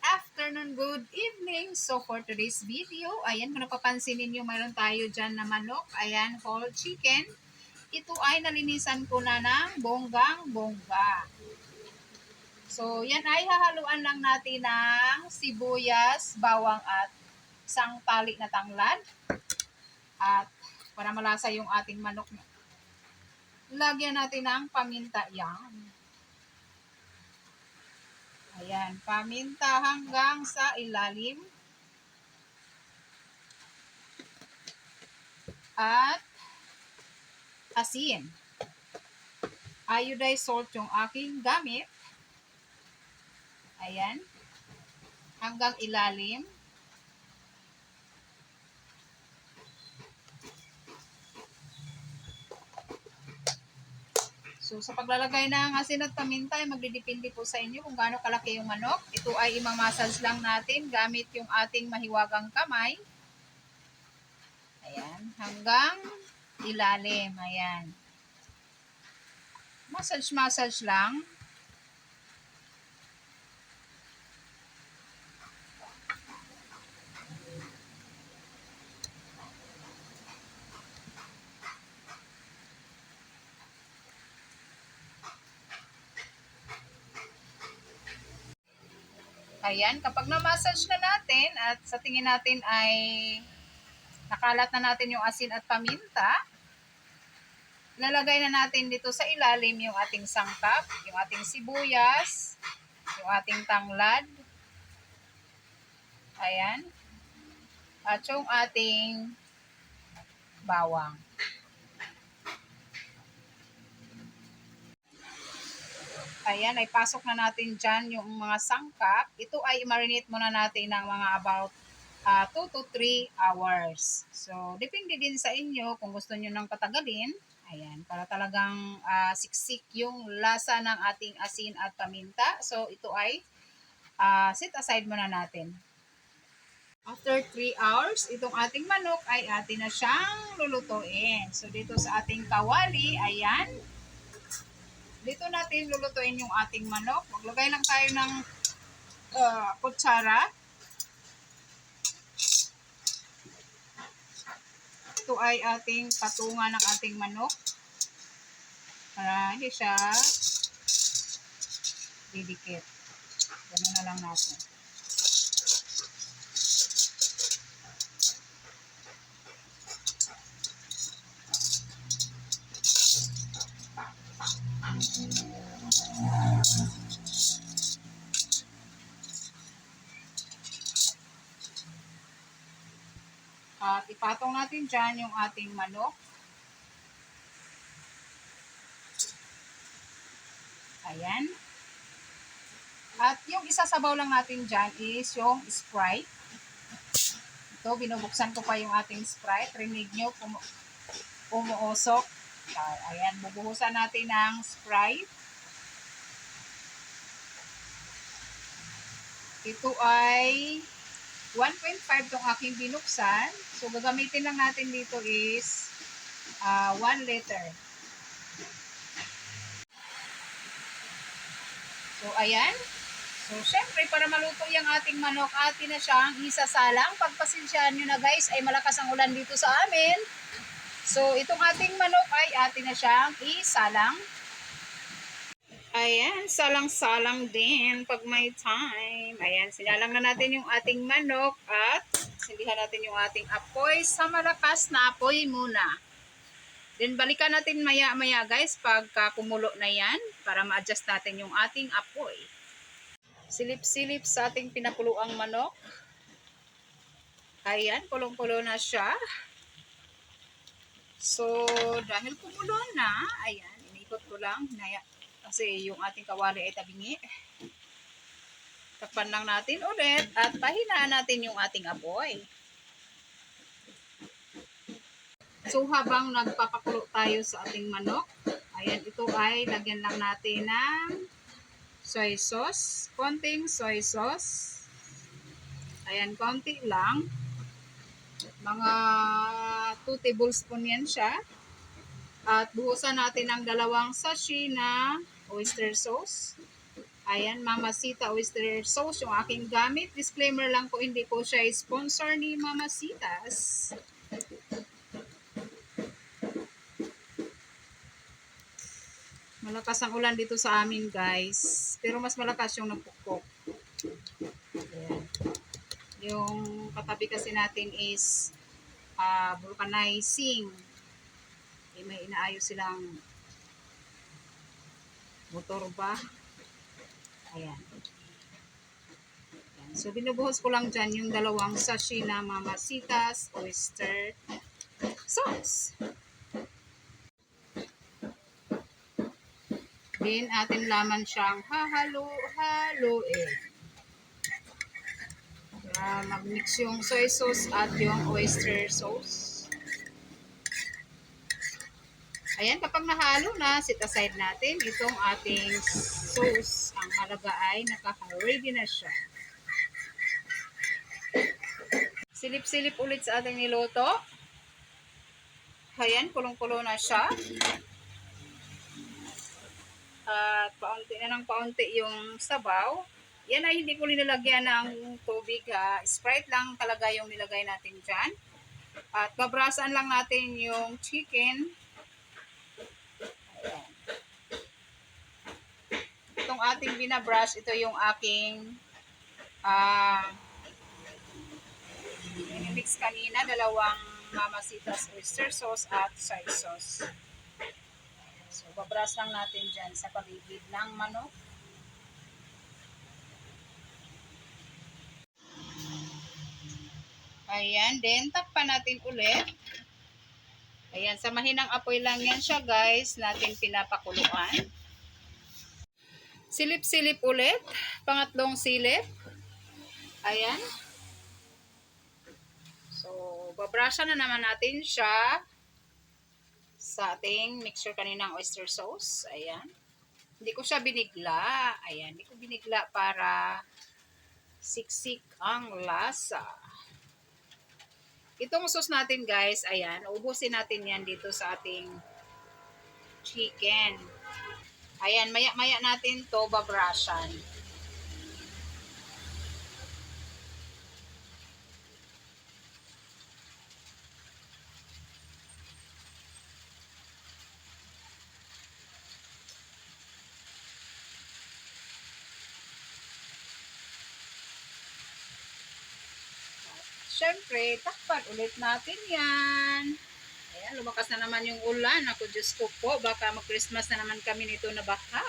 afternoon, good evening. So for today's video, ayan kung napapansin ninyo, mayroon tayo dyan na manok. Ayan, whole chicken. Ito ay nalinisan ko na ng bonggang-bongga. So yan ay hahaluan lang natin ng sibuyas, bawang at isang tali na tanglad. At para malasa yung ating manok. Lagyan natin ng paminta yan. Ayan, paminta hanggang sa ilalim. At asin. Iodized salt yung aking gamit. Ayan. Hanggang ilalim. So, sa paglalagay ng asin at paminta, ay magdidepende po sa inyo kung gaano kalaki yung manok. Ito ay imamassage lang natin gamit yung ating mahiwagang kamay. Ayan, hanggang ilalim. Ayan. Massage-massage lang. Ayan, kapag na-massage na natin at sa tingin natin ay nakalat na natin yung asin at paminta, lalagay na natin dito sa ilalim yung ating sangkap, yung ating sibuyas, yung ating tanglad, ayan, at yung ating bawang. Ayan, ay pasok na natin dyan yung mga sangkap. Ito ay marinate muna natin ng mga about 2 to 3 hours. So, depende din sa inyo kung gusto nyo nang patagalin. Ayan, para talagang ah, siksik yung lasa ng ating asin at paminta. So, ito ay ah, set aside muna natin. After 3 hours, itong ating manok ay atin na siyang lulutuin. So, dito sa ating kawali, ayan, dito natin lulutuin yung ating manok. Maglagay lang tayo ng uh, kutsara. Ito ay ating patungan ng ating manok. Hindi siya didikit. Ganun na lang natin. At ipatong natin dyan yung ating manok. Ayan. At yung isasabaw lang natin dyan is yung Sprite. Ito, binubuksan ko pa yung ating Sprite. Rinig nyo, umu umuusok. Ayan, bubuhusan natin ng Sprite. Ito ay 1.5 tong aking binuksan. So, gagamitin lang natin dito is uh, 1 liter. So, ayan. So, syempre, para maluto yung ating manok, atin na siyang isasalang. Pagpasensyahan nyo na guys, ay malakas ang ulan dito sa amin. So, itong ating manok ay atin na siyang isalang. Ayan, salang-salang din pag may time. Ayan, sinalang na natin yung ating manok at sindihan natin yung ating apoy sa malakas na apoy muna. Then balikan natin maya-maya guys pagka kumulo na yan para ma-adjust natin yung ating apoy. Silip-silip sa ating pinakuluang manok. Ayan, kulong-kulo na siya. So, dahil kumulo na, ayan, inikot ko lang. Naya, kasi yung ating kawali ay tabingi. Takpan lang natin ulit at pahinaan natin yung ating apoy. So habang nagpapakulo tayo sa ating manok, ayan ito ay lagyan lang natin ng soy sauce. Konting soy sauce. Ayan, konti lang. Mga 2 tablespoon yan siya. At buhusan natin ng dalawang sachet na oyster sauce. Ayan, Mamasita Oyster Sauce yung aking gamit. Disclaimer lang po, hindi po siya sponsor ni Mamasitas. Malakas ang ulan dito sa amin, guys. Pero mas malakas yung nagpukpok. Yung katabi kasi natin is ah, vulcanizing. Eh, may inaayos silang motor ba? Ayan. Ayan. So, binubuhos ko lang dyan yung dalawang sashi na mamasitas oyster sauce. Then, atin laman siyang hahalo-haloin. Para mag-mix yung soy sauce at yung oyster sauce. Ayan, kapag nahalo na, sit aside natin itong ating sauce. Ang halaga ay nakaka-ready na siya. Silip-silip ulit sa ating niluto. Ayan, kulong-kulo na siya. At paunti na ng paunti yung sabaw. Yan ay hindi ko linalagyan ng tubig. Ha. Sprite lang talaga yung nilagay natin dyan. At babrasan lang natin yung chicken. Ayan. Itong ating binabrush, ito yung aking ah mix kanina, dalawang mamasitas oyster sauce at soy sauce. So, babrush lang natin dyan sa paligid ng manok. Ayan, then takpan natin ulit. Ayan, sa mahinang apoy lang yan siya guys, natin pinapakuluan. Silip-silip ulit, pangatlong silip. Ayan. So, babrasa na naman natin siya sa ating mixture kaninang oyster sauce. Ayan. Hindi ko siya binigla. Ayan, hindi ko binigla para siksik ang lasa. Itong sauce natin guys, ayan, ubusin natin yan dito sa ating chicken. Ayan, maya-maya natin to babrashan. Takpan ulit natin yan. Ayan, lumakas na naman yung ulan. Ako, Diyos ko po, baka mag-Christmas na naman kami nito na baha.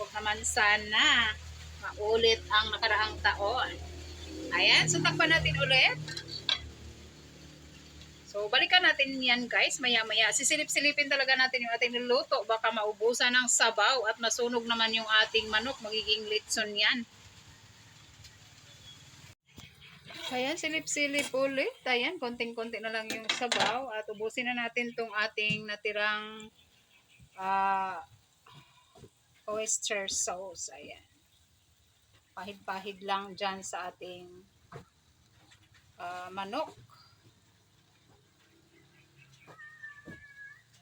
Huwag naman sana maulit ang nakaraang taon. Ayan, so takpan natin ulit. So, balikan natin yan guys, maya-maya. Sisilip-silipin talaga natin yung ating niluto. Baka maubusan ng sabaw at masunog naman yung ating manok. Magiging litson yan. Ayan, silip-silip ulit. Ayan, konting-konti na lang yung sabaw. At ubusin na natin tong ating natirang ah oyster sauce. Ayan. Pahid-pahid lang dyan sa ating ah, manok.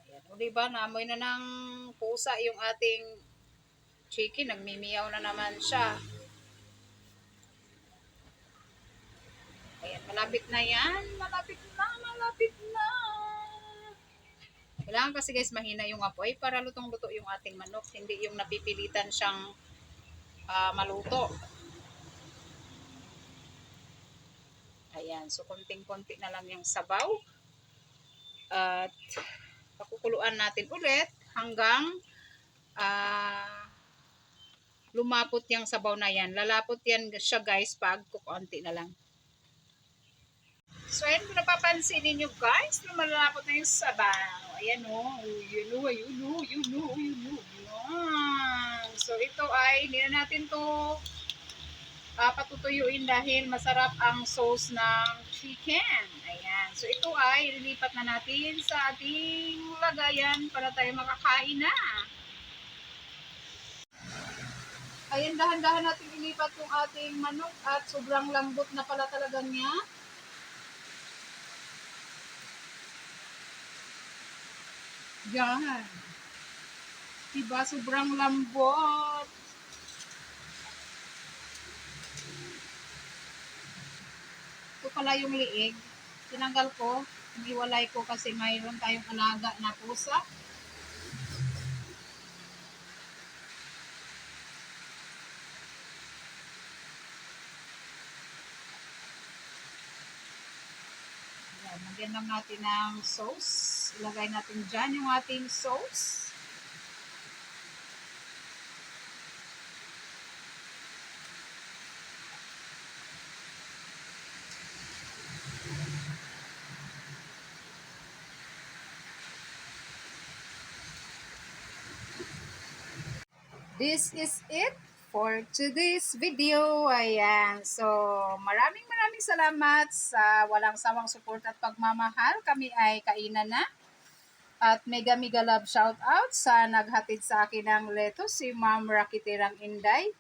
Ayan. O diba, naamoy na ng pusa yung ating chicken. Nagmimiyaw na naman siya. Ayan, malapit na yan. Malapit na, malapit na. Kailangan kasi guys mahina yung apoy para lutong-luto yung ating manok. Hindi yung napipilitan siyang ah, maluto. Ayan, so konting-konti na lang yung sabaw. At pakukuluan natin ulit hanggang ah, lumapot yung sabaw na yan. Lalapot yan siya guys pag kukunti na lang. So, ayan kung napapansin ninyo guys, lumalapot na yung sabaw. Ayan o, oh, yun o, yun o, yun o, yun o, yan. So, ito ay, hindi na natin to uh, patutuyuin dahil masarap ang sauce ng chicken. Ayan. So, ito ay lilipat na natin sa ating lagayan para tayo makakain na. Ayan, dahan-dahan natin ilipat yung ating manok at sobrang lambot na pala talaga niya. Yan. Diba, sobrang lambot. Ito pala yung liig. Tinanggal ko. Iniwalay ko kasi mayroon tayong alaga na pusa. Lang natin ng sauce. Ilagay natin dyan yung ating sauce. This is it for today's video. Ayan. So, maraming maraming salamat sa walang sawang support at pagmamahal. Kami ay kainan na. At mega mega love shout out sa naghatid sa akin ng lettuce, si Ma'am Rakitirang Inday.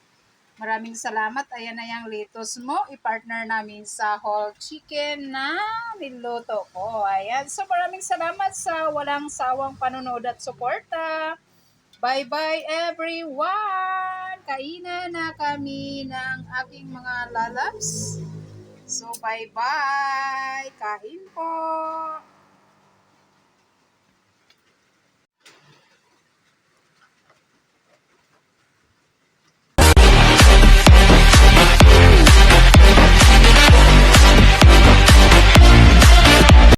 Maraming salamat. Ayan na yung lettuce mo. I-partner namin sa whole chicken na niluto ko. Ayan. So maraming salamat sa walang sawang panonood at suporta. Bye-bye everyone! Kainan na kami ng aking mga lalabs. So bye-bye! Kain po!